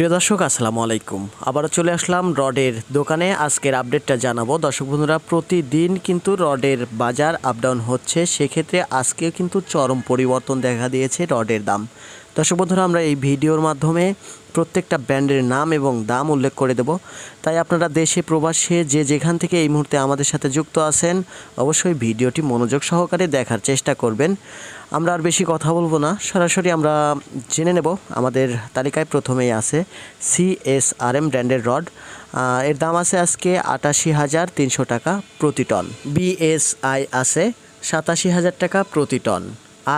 প্রিয় দর্শক, আসসালামু আলাইকুম। আবারও চলে আসলাম রডের দোকানে। আজকের আপডেটটা জানাব। দর্শক বন্ধুরা, প্রতিদিন কিন্তু রডের বাজার আপডাউন হচ্ছে। সেক্ষেত্রে আজকে কিন্তু চরম পরিবর্তন দেখা দিয়েছে রডের দাম। দর্শক বন্ধুরা, আমরা এই ভিডিওর মাধ্যমে প্রত্যেকটা ব্র্যান্ডের নাম এবং দাম উল্লেখ করে দেব। তাই আপনারা দেশে, প্রবাসে যে যেখান থেকে এই মুহূর্তে আমাদের সাথে যুক্ত আছেন, অবশ্যই ভিডিওটি মনোযোগ সহকারে দেখার চেষ্টা করবেন। আমরা আর বেশি কথা বলব না, সরাসরি আমরা জেনে নেব আমাদের তালিকায় প্রথমেই আছে সিএসআরএম ব্র্যান্ডের রড। এর দাম আছে আজকে আটাশি হাজার তিনশো টাকা প্রতি টন। বিএসআই আছে সাতাশি হাজার টাকা প্রতি টন।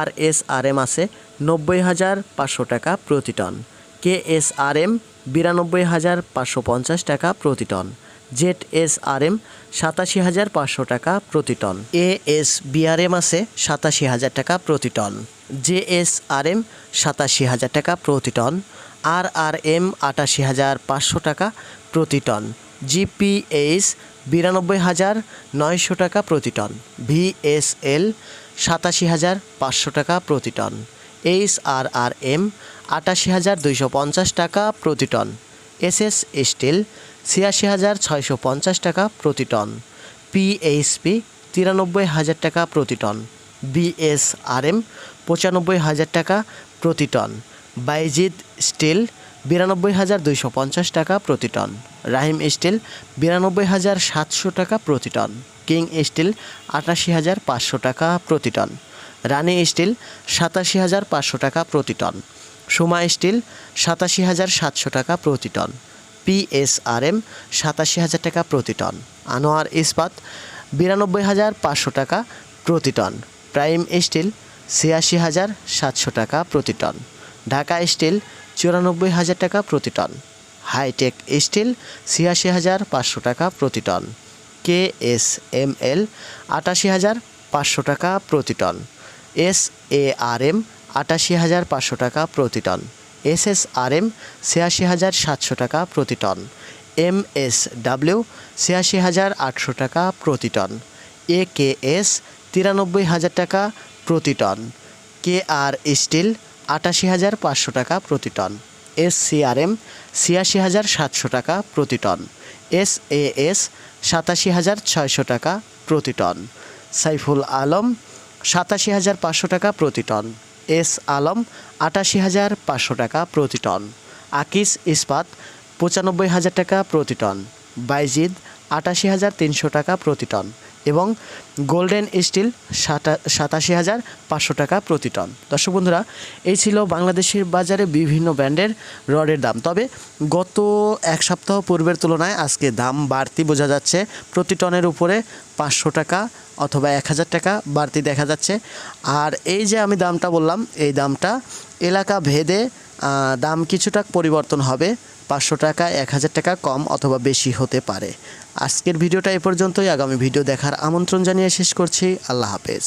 আর এস আর এম আছে নব্বই হাজার পাঁচশো টাকা প্রতি ton. K S R M বিরানব্বই হাজার পাঁচশো পঞ্চাশ টাকা প্রতি ton. Z S R M সাতাশি হাজার পাঁচশো টাকা প্রতি টন। এ এস বিআরএম আছে সাতাশি হাজার টাকা প্রতি ton. J S R M সাতাশি হাজার টাকা প্রতি টন। আর আর এম আটাশি হাজার পাঁচশো টাকা প্রতি টন। জিপিএইচ বিরানব্বই হাজার নয়শো টাকা প্রতি টন। ভিএসএল সাতাশি হাজার পাঁচশো টাকা প্রতি ton. H R R M, আটাশি হাজার দুইশো পঞ্চাশ টাকা প্রতি টন। এসএস স্টিল, ছিয়াশি হাজার ছয়শো পঞ্চাশ টাকা প্রতি টন। পিএইচপি তিরানব্বই হাজার টাকা প্রতি টন। বিএসআরএম পঁচানব্বই হাজার টাকা প্রতি টন। বাইজিদ স্টিল, বিরানব্বই হাজার দুইশো পঞ্চাশ টাকা প্রতি টন। রাহিম স্টিল, বিরানব্বই হাজার সাতশো টাকা প্রতি টন। কিং স্টিল, আটাশি হাজার পাঁচশো টাকা প্রতি টন। রানী স্টিল সাতাশি হাজার পাঁচশো টাকা প্রতি টন। সুমা স্টিল সাতাশি হাজার সাতশো টাকা প্রতি টন। পিএসআরএম সাতাশি হাজার টাকা প্রতি টন। আনোয়ার ইস্পাত বিরানব্বই হাজার পাঁচশো টাকা প্রতি টন। প্রাইম স্টিল ছিয়াশি হাজার সাতশো টাকা প্রতি টন। ঢাকা স্টিল চুরানব্বই হাজার টাকা প্রতি টন। হাইটেক স্টিল ছিয়াশি হাজার পাঁচশো টাকা প্রতি ton. K S M L আটাশি হাজার পাঁচশো টাকা প্রতি ton. S A R M আটাশি হাজার পাঁচশো টাকা প্রতি ton. S S R M ছিয়াশি হাজার সাতশো টাকা প্রতি টন। এম এস ডাব্লিউ ছিয়াশি হাজার আটশো টাকা প্রতি টন। এ কে এস তিরানব্বই হাজার টাকা প্রতি টন। কে আর স্টিল আটাশি হাজার পাঁচশো টাকা প্রতি ton. S C R M ছিয়াশি হাজার সাতশো টাকা প্রতি টন। এস এ এস সাতাশি হাজার ছয়শো টাকা প্রতি টন। সাইফুল আলম সাতাশি হাজার পাঁচশো টাকা প্রতি টন। এস আলম, আটাশি হাজার পাঁচশো টাকা প্রতি টন। আকিস ইস্পাত, পঁচানব্বই হাজার টাকা প্রতি টন। বাইজিদ, আটাশি হাজার তিনশো টাকা প্রতি টন। এবং গোল্ডেন স্টিল সাতা, সাতাশি হাজার পাঁচশো টাকা প্রতি টন। দর্শক বন্ধুরা, এই ছিল বাংলাদেশের বাজারে বিভিন্ন ব্র্যান্ডের রডের দাম। তবে গত এক সপ্তাহ পূর্বের তুলনায় আজকে দাম বাড়তি বোঝা যাচ্ছে। প্রতি টনের উপরে পাঁচশো টাকা অথবা এক হাজার টাকা বাড়তি দেখা যাচ্ছে। আর এই যে আমি দামটা বললাম, এই দামটা এলাকা ভেদে দাম কিছুটা পরিবর্তন হবে। পাঁচশো টাকা, এক হাজার টাকা কম অথবা বেশি হতে পারে। আজকের ভিডিওটা এ পর্যন্তই। আগামী ভিডিও দেখার আমন্ত্রণ জানিয়ে শেষ করছি। আল্লাহ হাফেজ।